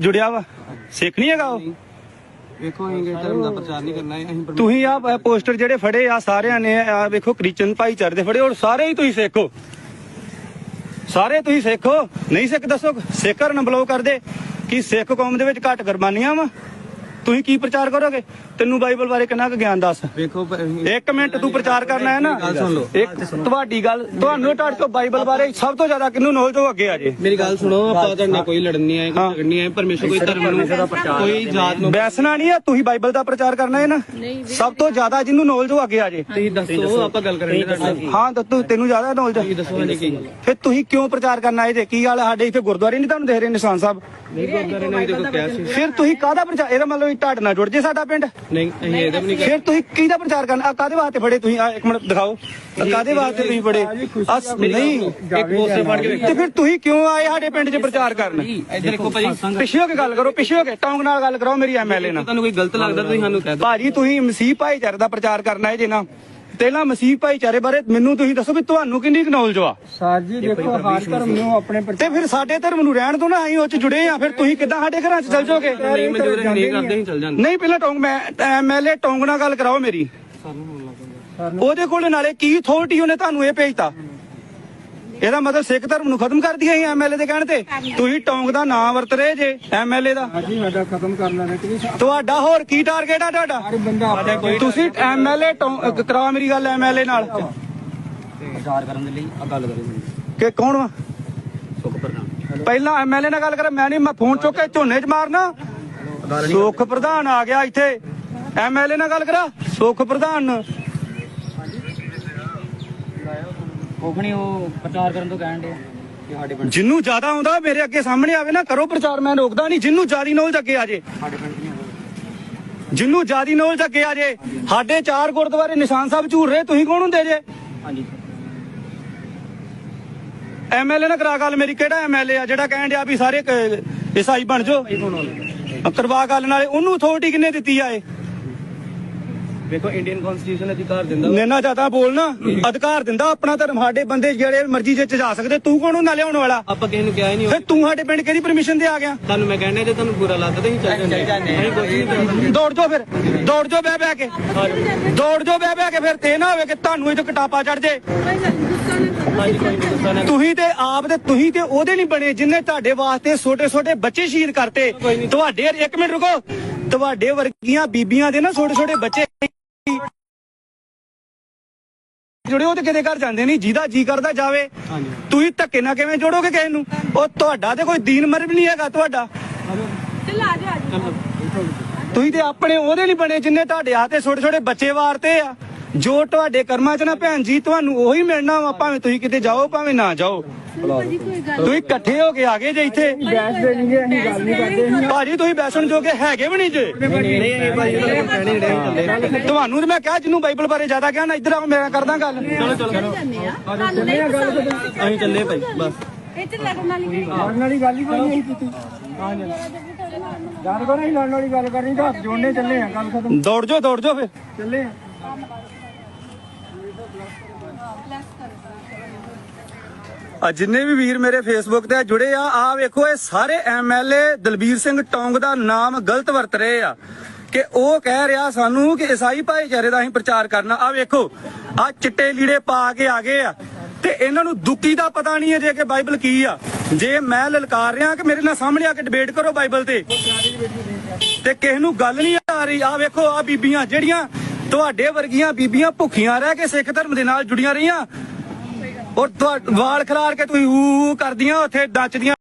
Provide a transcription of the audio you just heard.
ਜੁੜਿਆ ਵਾ? ਸਿੱਖ ਨਹੀਂ ਹੈਗਾ ਉਹ? ਵੇਖੋ ਕਿਸੇ ਧਰਮ ਦਾ ਪ੍ਰਚਾਰ ਨਹੀਂ ਕਰਨਾ ਹੈ ਅਸੀਂ ਪਰਮੇਸ਼ਰ ਤੁਸੀਂ ਆ ਪੋਸਟਰ ਜਿਹੜੇ ਫੜੇ ਆ ਸਾਰਿਆਂ ਨੇ ਆ ਵੇਖੋ ਕ੍ਰਿਸਚਨ ਭਾਈਚਾਰੇ ਦੇ ਫੜੇ ਔਰ ਸਾਰੇ ਹੀ ਤੁਸੀਂ ਸਿੱਖੋ। ਸਾਰੇ ਤੁਸੀਂ ਸਿੱਖੋ। ਨਹੀਂ ਸਿੱਖ ਦੱਸੋ ਸਿੱਖ ਕਰਨ ਬਲੋ ਕਰਦੇ ਕਿ ਸਿੱਖ ਕੌਮ ਦੇ ਵਿੱਚ ਘੱਟ ਕੁਰਬਾਨੀਆਂ ਵਾ? ਤੁਸੀਂ ਕੀ ਪ੍ਰਚਾਰ ਕਰੋਗੇ? ਤੈਨੂੰ ਬਾਈਬਲ ਬਾਰੇ ਕਿੰਨਾ ਕੁ ਗਿਆਨ ਦੱਸ? ਵੇਖੋ ਇੱਕ ਮਿੰਟ ਤੂੰ ਪ੍ਰਚਾਰ ਕਰਨਾ ਹੈ ਨਾ? ਗੱਲ ਸੁਣ ਲਓ। ਇੱਕ ਤੁਹਾਡੀ ਗੱਲ ਤੁਹਾਨੂੰ ਤੁਹਾਡੇ ਤੋਂ ਬਾਈਬਲ ਬਾਰੇ ਸਭ ਤੋਂ ਜ਼ਿਆਦਾ ਕਿਹਨੂੰ ਨੌਲੇਜ ਹੋ ਅੱਗੇ ਆ ਜੇ? ਮੇਰੀ ਗੱਲ ਸੁਣੋ ਆਪਾਂ ਤੁਹਾਡੇ ਨਾਲ ਕੋਈ ਲੜਨ ਨਹੀਂ ਆਏ ਹਾਂ। ਕੋਈ ਝਗੜਨ ਨਹੀਂ ਆਏ ਪਰਮੇਸ਼ਰ ਕੋਈ ਧਰਮ ਨੂੰ ਕੋਈ ਜਾਤ ਨੂੰ ਬੈਸਣਾ ਨਹੀਂ ਆ ਤੁਸੀਂ ਬਾਈਬਲ ਦਾ ਪ੍ਰਚਾਰ ਕਰਨਾ ਹੈ ਨਾ? ਸਭ ਤੋਂ ਜ਼ਿਆਦਾ ਜਿਹਨੂੰ ਨੌਲੇਜ ਹੋ ਅੱਗੇ ਆ ਜੇ। ਤੁਸੀਂ ਦੱਸੋ ਆਪਾਂ ਗੱਲ ਕਰਾਂਗੇ ਤੁਹਾਡੇ ਹਾਂ ਤਾਂ ਤੂੰ ਤੈਨੂੰ ਜ਼ਿਆਦਾ ਨੌਲੇਜ ਦੱਸੋ ਕੀ ਫਿਰ ਤੁਸੀਂ ਕਿਉਂ ਪ੍ਰਚਾਰ ਕਰਨਾ ਇਹ ਜੇ? ਕੀ ਗੱਲ? ਸਾਡੇ? ਇੱਥੇ ਗੁਰਦੁਆਰੇ ਨਹੀਂ ਤੁਹਾਨੂੰ ਦੇਖ ਰਹੇ ਨਿਸ਼ਾਨ ਸਾਹਿਬ? ਨਹੀਂ ਦੇਖੋ ਸੀ। ਫਿਰ ਤੁਸੀਂ ਕਾਹਦਾ ਪ੍ਰਚਾਰ ਇਹਦਾ ਮਤਲਬ ਤੁਹਾਡੇ ਨਾਲ ਜੁੜ ਜੇ ਸਾਡਾ ਪਿੰਡ? ਨਹੀਂ ਅਸੀਂ ਇਹਦਾ ਵੀ ਨਹੀਂ ਫਿਰ ਤੁਸੀਂ ਕਿਹਦਾ ਪ੍ਰਚਾਰ ਕਰਨਾ? ਆ ਕਾਹਦੇ ਵਾਸਤੇ ਫੜੇ ਤੁਸੀਂ? ਆ ਇੱਕ ਮਿੰਟ ਦਿਖਾਓ। ਆਹ ਕਾਹਦੇ ਵਾਸਤੇ ਤੁਸੀਂ ਫੜੇ? ਆ ਨਹੀਂ। ਇੱਕ ਪੋਸਟਰ ਫੜ ਕੇ ਤੇ ਫਿਰ ਤੁਸੀਂ ਕਿਉਂ ਆਏ ਸਾਡੇ ਪਿੰਡ 'ਚ ਪ੍ਰਚਾਰ ਕਰਨ? ਇੱਧਰ ਦੇਖੋ ਭਾਜੀ ਪਿੱਛੇ ਹੋ ਕੇ ਗੱਲ ਕਰੋ ਪਿੱਛੇ ਹੋ ਕੇ। ਟੌਂਗ ਨਾਲ ਗੱਲ ਕਰਾਓ ਮੇਰੀ ਐਮਐਲਏ ਨਾਲ। ਤੁਹਾਨੂੰ ਕੋਈ ਗਲਤ ਲੱਗਦਾ ਤੁਸੀਂ ਸਾਨੂੰ ਕਹਿ ਦਿਓ। ਭਾਜੀ ਤੁਸੀਂ ਮਸੀਹ ਭਾਈਚਾਰੇ ਦਾ ਪ੍ਰਚਾਰ ਕਰਨਾ ਹੈ ਜੇ ਨਾ। ਪਹਿਲਾਂ ਮਸੀਹ ਭਾਈਚਾਰੇ ਬਾਰੇ ਮੈਨੂੰ ਤੁਸੀਂ ਦੱਸੋ ਵੀ ਤੁਹਾਨੂੰ ਕਿੰਨੀ ਨੌਲੇਜ ਆ ਸਰ ਜੀ ਦੇਖੋ ਹਰ ਧਰਮ ਨੂੰ ਆਪਣੇ ਤੇ ਫਿਰ ਸਾਡੇ ਧਰਮ ਨੂੰ ਰਹਿਣ ਦੋ ਨਾ ਅਸੀਂ ਉਹ ਚ ਜੁੜੇ ਆ ਫਿਰ ਤੁਸੀਂ ਕਿੱਦਾਂ ਸਾਡੇ ਘਰਾਂ ਚ ਚਲ ਜਾਓਗੇ? ਨਹੀਂ ਮਨਜ਼ੂਰ ਅਸੀਂ ਨਹੀਂ ਕਰਦੇ ਅਸੀਂ ਚੱਲ ਜਾਂਦੇ। ਨਹੀਂ ਪਹਿਲਾਂ ਟੌਂਗ ਮੈਂ ਐਮਐਲਏ ਟੌਂਗ ਨਾਲ ਗੱਲ ਕਰਾਓ ਮੇਰੀ। ਉਹਦੇ ਕੋਲ ਨਾਲੇ ਕੀ ਅਥਾਰਟੀ ਉਹਨੇ ਤੁਹਾਨੂੰ ਇਹ ਭੇਜਤਾ? ਇਹਦਾ ਮਤਲਬ ਸਿੱਖ ਧਰਮ ਨੂੰ ਖਤਮ ਕਰ ਦਿਆ ਐਮਐਲਏ ਦੇ ਕਹਿਣ ਤੇ? ਤੁਸੀਂ ਟੌਂਗ ਦਾ ਨਾਮ ਵਰਤ ਰਹੇ ਜੇ ਐਮਐਲਏ ਦਾ? ਜੀ ਸਾਡਾ ਖਤਮ ਕਰ ਲੈਣਾ ਕਿ ਤੁਹਾਡਾ ਹੋਰ ਕੀ ਟਾਰਗੇਟ ਆ ਤੁਹਾਡਾ? ਤੁਸੀਂ ਐਮਐਲਏ ਕਰਾਓ ਮੇਰੀ ਗੱਲ ਐਮਐਲਏ ਨਾਲ। ਪ੍ਰਚਾਰ ਕਰਨ ਦੇ ਲਈ ਆ ਗੱਲ ਕਰੇ ਕਿ ਕੌਣ ਵਾ? ਸੁਖ ਪ੍ਰਧਾਨ। ਪਹਿਲਾਂ ਐਮਐਲਏ ਨਾਲ ਗੱਲ ਕਰ ਮੈਂ ਨਹੀਂ ਮੈਂ ਫੋਨ ਚੁੱਕ ਕੇ ਝੋਨੇ 'ਚ ਮਾਰਨਾ। ਸੁਖ ਪ੍ਰਧਾਨ ਆ ਗਿਆ ਇੱਥੇ। ਐਮਐਲਏ ਨਾਲ ਗੱਲ ਕਰਾ। ਸੁਖ ਪ੍ਰਧਾਨ। ਕੋਖਣੀ ਉਹ ਪ੍ਰਚਾਰ ਕਰਨ ਤੋਂ ਕਹਿਣ ਦੇ ਕਿ ਸਾਡੇ ਪਿੰਡ ਜਿੰਨੂੰ ਜ਼ਿਆਦਾ ਆਉਂਦਾ ਮੇਰੇ ਅੱਗੇ ਸਾਹਮਣੇ ਆਵੇ ਨਾ ਕਰੋ ਪ੍ਰਚਾਰ ਮੈਂ ਰੋਕਦਾ ਨਹੀਂ ਜਿੰਨੂੰ ਜ਼ਿਆਦੀ ਨੌਲੇਜ ਅੱਗੇ ਆ ਜੇ। ਸਾਡੇ ਪਿੰਡ ਨਹੀਂ ਜਿੰਨੂੰ ਜ਼ਿਆਦੀ ਨੌਲੇਜ ਅੱਗੇ ਆ ਜੇ ਸਾਡੇ ਚਾਰ ਗੁਰਦੁਆਰੇ ਨਿਸ਼ਾਨ ਸਾਹਿਬ ਝੂਰ ਰਹੇ ਤੁਸੀਂ ਕੌਣ ਹੁੰਦੇ ਜੇ? ਹਾਂਜੀ। ਐਮਐਲਏ ਨਾਲ ਕਰਾ ਗੱਲ ਮੇਰੀ ਕਿਹੜਾ ਐਮਐਲਏ ਆ ਜਿਹੜਾ ਕਹਿਣ ਡਿਆ ਵੀ ਸਾਰੇ ਕ- ਈਸਾਈ ਬਣ ਜਾਓ? ਕਰਵਾ ਗੱਲ ਨਾਲੇ ਉਹਨੂੰ ਅਥਾਰਟੀ ਕਿੰਨੇ ਦਿੱਤੀ ਆ ਇਹ? ਵੇਖੋ ਇੰਡੀਅਨ ਕਨਸਟੀਟਿਊਸ਼ਨ ਅਧਿਕਾਰ ਦਿੰਦਾ ਨੈਨਾ ਜ਼ਿਆਦਾ ਬੋਲਣਾ ਅਧਿਕਾਰ ਦਿੰਦਾ ਆਪਣਾ ਧਰਮ ਸਾਡੇ ਬੰਦੇ ਜਿਹੜੇ ਮਰਜ਼ੀ ਚ ਜਾ ਸਕਦੇ ਤੂੰ ਕੌਣ ਉਹਨਾਂ ਲਿਆਉਣ ਵਾਲਾ? ਆਪਾਂ ਕਿਸੇ ਨੂੰ ਕਿਹਾ ਹੀ ਨਹੀਂ ਫਿਰ ਤੂੰ ਸਾਡੇ ਪਿੰਡ ਕਿਹਦੀ ਪਰਮਿਸ਼ਨ ਤੇ ਆ ਗਿਆ? ਤੁਹਾਨੂੰ ਮੈਂ ਕਹਿੰਦਾ ਜੇ ਤੁਹਾਨੂੰ ਬੁਰਾ ਲੱਗਦਾ ਤਾਂ ਅਸੀਂ ਚੱਲ ਜਾਂਦੇ। ਅਸੀਂ ਕੁਝ ਨਹੀਂ ਦੌੜ ਜਾਓ ਫਿਰ ਦੌੜ ਜਾਓ ਬਹਿ ਬਹਿ ਕੇ। ਦੌੜ ਜਾਓ ਬਹਿ ਬਹਿ ਕੇ ਫਿਰ ਤੇ ਨਾ ਹੋਵੇ ਕਿ ਤੁਹਾਨੂੰ ਇਹ ਤੋਂ ਕਟਾਪਾ ਚੜ ਜੇ। ਹਾਂਜੀ ਕੋਈ ਨਹੀਂ ਗੁੱਸਾ ਨਾ ਤੁਸੀਂ ਤੇ ਆਪ ਤੇ ਤੁਸੀਂ ਤੇ ਉਹਦੇ ਨਹੀਂ ਬਣੇ ਜਿਨਨੇ ਤੁਹਾਡੇ ਵਾਸਤੇ ਛੋਟੇ ਛੋਟੇ ਬੱਚੇ ਸ਼ਹੀਦ ਕਰਤੇ। ਤੁਹਾਡੇ ਇੱਕ ਮਿੰਟ ਰੁਕੋ। ਤੁਹਾਡੇ ਵਰਗੀਆਂ ਬੀਬੀਆਂ ਦੇ ਨਾ ਛੋਟੇ ਛੋਟੇ ਬੱਚੇ ਜੁੜੇ ਉਹ ਤੇ ਕਿਤੇ ਘਰ ਜਾਂਦੇ ਨਹੀਂ ਜਿਹਦਾ ਜੀ ਕਰਦਾ ਜਾਵੇ। ਹਾਂਜੀ। ਤੁਸੀਂ ਧੱਕੇ ਨਾਲ ਕਿਵੇਂ ਜੋੜੋਗੇ ਕਿਸੇ ਨੂੰ? ਉਹ ਤੁਹਾਡਾ ਤੇ ਕੋਈ ਦੀਨ ਮਰਬ ਨਹੀਂ ਹੈਗਾ ਤੁਹਾਡਾ। ਤੁਸੀਂ ਤੇ ਆਪਣੇ ਉਹਦੇ ਨਹੀਂ ਬਣੇ ਜਿੰਨੇ ਤੁਹਾਡੇ ਹੱਥੇ ਛੋਟੇ ਛੋਟੇ ਬੱਚੇ ਵਾਰਤੇ ਆ। ਜੋ ਤੁਹਾਡੇ ਕਰਮਾਂ 'ਚ ਨਾ ਭੈਣ ਜੀ ਤੁਹਾਨੂੰ ਉਹੀ ਮਿਲਣਾ ਵਾ ਭਾਵੇਂ ਤੁਸੀਂ ਕਿਤੇ ਜਾਓ ਭਾਵੇਂ ਨਾ ਜਾਓ। ਤੁਸੀਂ ਇਕੱਠੇ ਹੋ ਕੇ ਆ ਗਏ ਜੇ ਇੱਥੇ? ਬੈਸ ਦੇ ਨਹੀਂ ਅਸੀਂ ਗੱਲ ਨਹੀਂ ਕਰਦੇ ਅਸੀਂ ਭਾਜੀ ਤੁਸੀਂ ਬੈਸਣ ਜੋਗੇ ਹੈਗੇ ਵੀ ਨਹੀਂ ਜੇ? ਨਹੀਂ ਨਹੀਂ ਭਾਈ ਉਹਨਾਂ ਨੂੰ ਕਹਿਣੇ ਜਿਹੜੇ ਚੱਲੇ ਤੁਹਾਨੂੰ ਤੇ ਮੈਂ ਕਿਹਾ ਜਿਹਨੂੰ ਬਾਈਬਲ ਬਾਰੇ ਜ਼ਿਆਦਾ ਕਿਹਾ ਨਾ ਇੱਧਰ ਆਓ ਮੈਂ ਕਰਦਾ ਗੱਲ। ਚਲੋ ਚਲੋ। ਅਸੀਂ ਚੱਲੇ ਭਾਈ ਬਸ। ਲੜਨ ਵਾਲੀ ਗੱਲ? ਹੀ ਕੋਈ ਨਹੀਂ ਕੀਤੀ ਹਾਂ ਜੀ ਨਹੀਂ ਲੜਨ ਵਾਲੀ ਗੱਲ ਕਰਨੀ ਤਾਂ ਹੱਥ ਜੋੜਨੇ ਚੱਲੇ ਆ ਗੱਲ ਖਤਮ। ਦੌੜ ਜਾਓ ਦੌੜ ਜਾਓ ਫਿਰ। ਚੱਲੇ ਆ। ਆ ਜਿੰਨੇ ਵੀ ਵੀਰ ਮੇਰੇ ਫੇਸਬੁੱਕ ਤੇ ਜੁੜੇ ਆ ਆ ਵੇਖੋ ਇਹ ਸਾਰੇ ਐਮਐਲਏ ਦਲਬੀਰ ਸਿੰਘ ਟੌਂਗ ਦਾ ਨਾਮ ਗਲਤ ਵਰਤ ਰਹੇ ਆ। ਕਿ ਉਹ ਕਹਿ ਰਿਹਾ ਸਾਨੂੰ ਕਿ ਈਸਾਈ ਭਾਈਚਾਰੇ ਦਾ ਅਸੀਂ ਪ੍ਰਚਾਰ ਕਰਨਾ। ਆ ਵੇਖੋ, ਆ ਚਿੱਟੇ ਲੀੜੇ ਪਾ ਕੇ ਆ ਗਏ ਆ। ਤੇ ਇਹਨਾਂ ਨੂੰ ਦੁੱਕੀ ਦਾ ਪਤਾ ਨਹੀਂ ਹੈ ਜੇ ਕਿ ਬਾਈਬਲ ਕੀ ਆ। ਜੇ ਮੈਂ ਲਲਕਾਰ ਰਿਹਾ ਕਿ ਮੇਰੇ ਨਾਲ ਸਾਹਮਣੇ ਆ ਕੇ ਡਿਬੇਟ ਕਰੋ ਬਾਈਬਲ ਤੇ ਤੇ ਕਿਸੇ ਨੂੰ ਗੱਲ ਨਹੀਂ ਆ ਰਹੀ। ਆ ਵੇਖੋ, ਆ ਬੀਬੀਆਂ ਜਿਹੜੀਆਂ ਤੁਹਾਡੇ ਵਰਗੀਆਂ ਬੀਬੀਆਂ ਭੁੱਖੀਆਂ ਰਹਿ ਕੇ ਸਿੱਖ ਧਰਮ ਦੇ ਨਾਲ ਜੁੜੀਆਂ ਰਹੀਆਂ ਔਰ ਤੁਹਾ- ਵਾਲ ਖਿਲਾਰ ਕੇ ਤੁਸੀਂ ਊ ਕਰਦੀਆਂ ਉੱਥੇ ਡੱਚਦੀਆਂ।